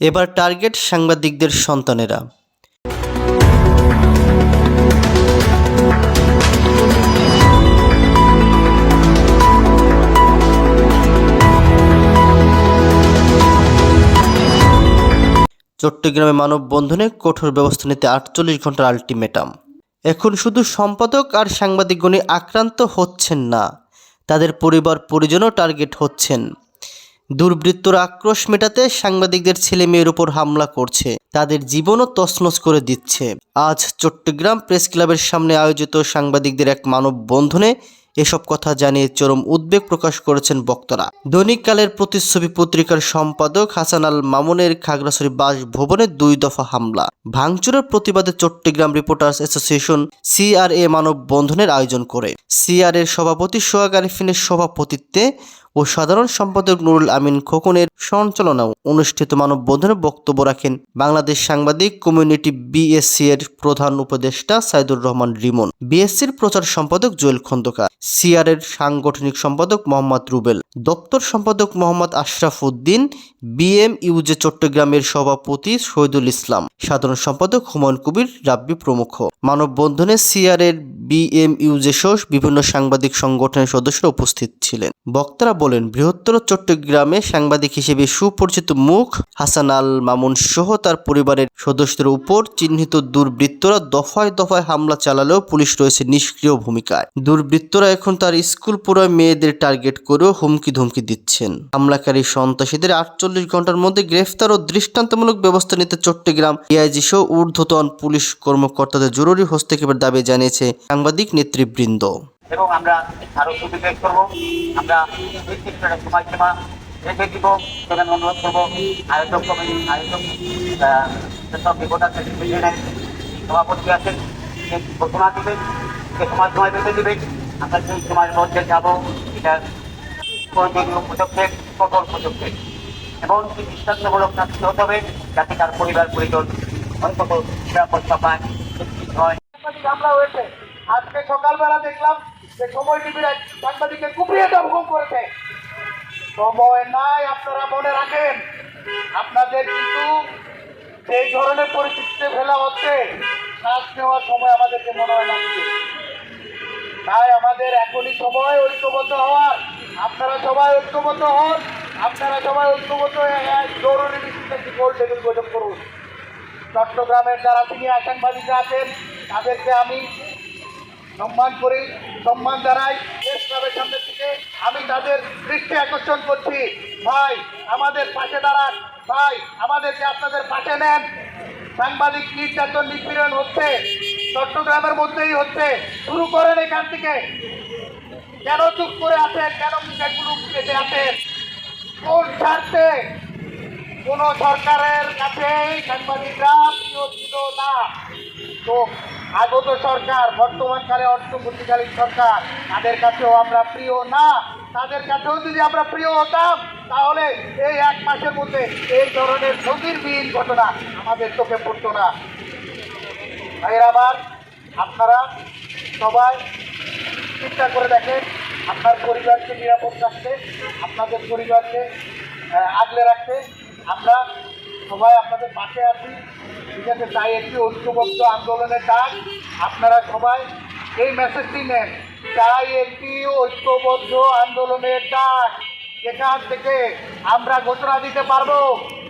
এবার টার্গেট সাংবাদিকদের সন্তানেরা। চট্টগ্রামে মানববন্ধনে কঠোর ব্যবস্থা নিতে আটচল্লিশ ঘণ্টার আলটিমেটাম। এখন শুধু সম্পাদক আর সাংবাদিকগণই আক্রান্ত হচ্ছেন না, তাদের পরিবার পরিজনও টার্গেট হচ্ছেন। দুর্বৃত্তরা আক্রোশ মেটাতে সাংবাদিকদের ছেলে মেয়ের উপর হামলা করছে। তাদের জীবনও তছনছ করে দিচ্ছে। আজ চট্টগ্রাম প্রেস ক্লাবের সামনে আয়োজিত সাংবাদিকদের এক মানববন্ধনে এসব কথা জানিয়ে চরম উদ্বেগ প্রকাশ করেছেন বক্তারা। দৈনিককালের প্রতিচ্ছবি পত্রিকার সম্পাদক হাসান আল মামুনের খাগড়াছড়ি বাসভবনে দুই দফা হামলা। ভাঙচুরের প্রতিবাদে চট্টগ্রাম রিপোর্টার্স অ্যাসোসিয়েশন সিআরএ মানববন্ধনের আয়োজন করে। সিআর এর সভাপতি সোহাগ আরিফিনের সভাপতিত্বে ও সাধারণ সম্পাদক নুরুল আমিন খোকনের সঞ্চালনাও অনুষ্ঠিত মানববন্ধনে বক্তব্য রাখেন বাংলাদেশ সাংবাদিক কমিউনিটি বিএসসি এর প্রধান উপদেষ্টা সাইদুর রহমান রিমন বিএসসির প্রচার সম্পাদক জুয়েল খন্দকার সিআর এর সাংগঠনিক সম্পাদক মোহাম্মদ রুবেল, দপ্তর সম্পাদক মোহাম্মদ আশরাফ উদ্দিন বিএম ইউজে চট্টগ্রামের সভাপতি শহীদুল ইসলাম, সাধারণ সম্পাদক হুমায়ুন কবির, রাব্বি প্রমুখ। মানববন্ধনে সিআর এর বিএম ইউজে সহ বিভিন্ন সাংবাদিক সংগঠনের সদস্যরা উপস্থিত ছিলেন। বক্তারা বলেন, বৃহত্তর চট্টগ্রামে সাংবাদিক হিসেবে সুপরিচিত মুখ হাসান আল মামুন সহ তার পরিবারের সদস্যদের উপর চিহ্নিত দুর্বৃত্তরা দফায় দফায় হামলা চালালেও পুলিশ রয়েছে নিষ্ক্রিয় ভূমিকায়। দুর্বৃত্তরা এখন তার স্কুল পুরো মেয়েদের টার্গেট করেও হুমকি ধুমকি দিচ্ছেন। হামলাকারী সন্ত্রাসীদের আটচল্লিশ ঘণ্টার মধ্যে গ্রেফতার ও দৃষ্টান্তমূলক ব্যবস্থা নিতে চট্টগ্রাম এআইজি সহ ঊর্ধ্বতন পুলিশ কর্মকর্তাদের জরুরি হস্তক্ষেপের দাবি জানিয়েছে সাংবাদিক নেতৃবৃন্দ। এবং আমরা আরও সুবিধেশ করব। আমরা একটা সময়সীমা রেখে দিব। সেখানে অনুরোধ করব, আয়োজক কমিটি আয়োজক যেসব রিপোর্টার ইউনিয়নের সভাপতি আছেন সে ঘোষণা দিবেন সে সময় সময় বেঁধে দিবেন। আমরা সেই সময়ের মধ্যে যাব। এটা প্রয়োজনীয় পদক্ষেপ, কঠোর পদক্ষেপ। এবং কি দৃষ্টান্তমূলক শাস্তি হতে হবে, যাতে তার পরিবার, পরিজন অন্তত নিরাপত্তা পায় হয়। হয়েছে। আজকে সকালবেলা দেখলাম যে সময় টিভির এক সাংবাদিককে কুপিয়ে দমকম করেছে। সময় নাই, আপনারা মনে রাখেন, আপনাদের কিন্তু এই ধরনের পরিস্থিতিতে ফেলা হচ্ছে। শ্বাস নেওয়ার সময় আমাদেরকে মনে হয় লাগছে তাই আমাদের এখনই সময় ঐক্যবদ্ধ হওয়ার, আপনারা সবাই ঐক্যবদ্ধ হন, আপনারা সবাই ঐক্যবদ্ধ জরুরি ভিত্তিতে একটি গোল টেবিল বৈঠক করুন। চট্টগ্রামের যারা সিনিয়র সাংবাদিকরা আছেন, তাদেরকে আমি সম্মান করি, সম্মান জানাই প্রেস ক্লাবের সামনে থেকে আমি তাদের দৃষ্টি আকর্ষণ করছি। ভাই, আমাদের পাশে দাঁড়ান। ভাই, আমাদেরকে আপনাদের পাশে নেন। সাংবাদিক নির্যাতন নিপীড়ন হচ্ছে। চট্টগ্রামের মধ্যেই হচ্ছে। শুরু করেন এখান থেকে। কেন চুপ করে আছেন? কেন সেগুলো পেতে আছেন? কোন স্বার্থে? কোন সরকারের কাছে সাংবাদিকরা প্রিয় ছিল না। তো আগত সরকার বর্তমানকালে অর্থমন্ত্রীকালীন সরকার, তাদের কাছেও আমরা প্রিয় না। তাদের কাছেও যদি আমরা প্রিয় হতাম, তাহলে এই এক মাসের মধ্যে এই ধরনের নজিরবিহীন ঘটনা আমাদের চোখে পড়তো না। ভাইয়ের আবার আপনারা সবাই চিন্তা করে দেখেন, আপনার পরিবারকে নিরাপদ রাখতে, আপনাদের পরিবারকে আগলে রাখতে আমরা সবাই আপনাদের পাশে আছি। ঠিক আছে তাই একটি ঐক্যবদ্ধ আন্দোলনের ডাক আপনারা সবাই এই মেসেজটি নেন। তাই একটি ঐক্যবদ্ধ আন্দোলনের ডাক যেখান থেকে আমরা ঘোষণা দিতে পারব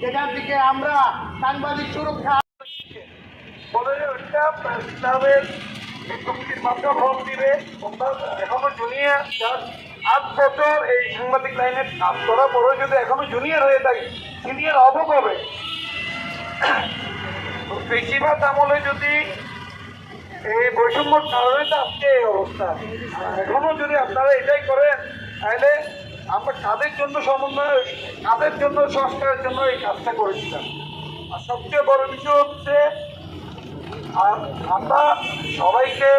যেখান থেকে আমরা সাংবাদিক সুরক্ষা ভোট দিবে। এখনও জুনিয়র আট বছর এই সাংবাদিক লাইনে কাজ করার পরেও যদি এখনও জুনিয়র হয়ে থাকে সিনিয়র হব। হবে বেশিরভাগ আমলে যদি এই বৈষম্য কারণে তো আজকে এই অবস্থা। এখনও যদি আপনারা এটাই করেন, তাহলে আমরা কাদের জন্য সমন্বয়, কাদের জন্য সংস্কারের জন্য এই কাজটা করেছিলাম আর সবচেয়ে বড় বিষয় হচ্ছে আমরা সবাইকে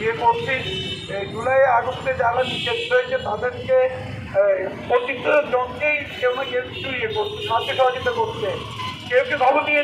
ইয়ে করছি, এই জুলাই আগস্টে যারা নিষেধ হয়েছে তাদেরকে প্রত্যেকটা জনকেই কেউ না কেউ কিছু ইয়ে করছে সাহায্য সহযোগিতা করছে। কেউ কেউ খবর নিয়ে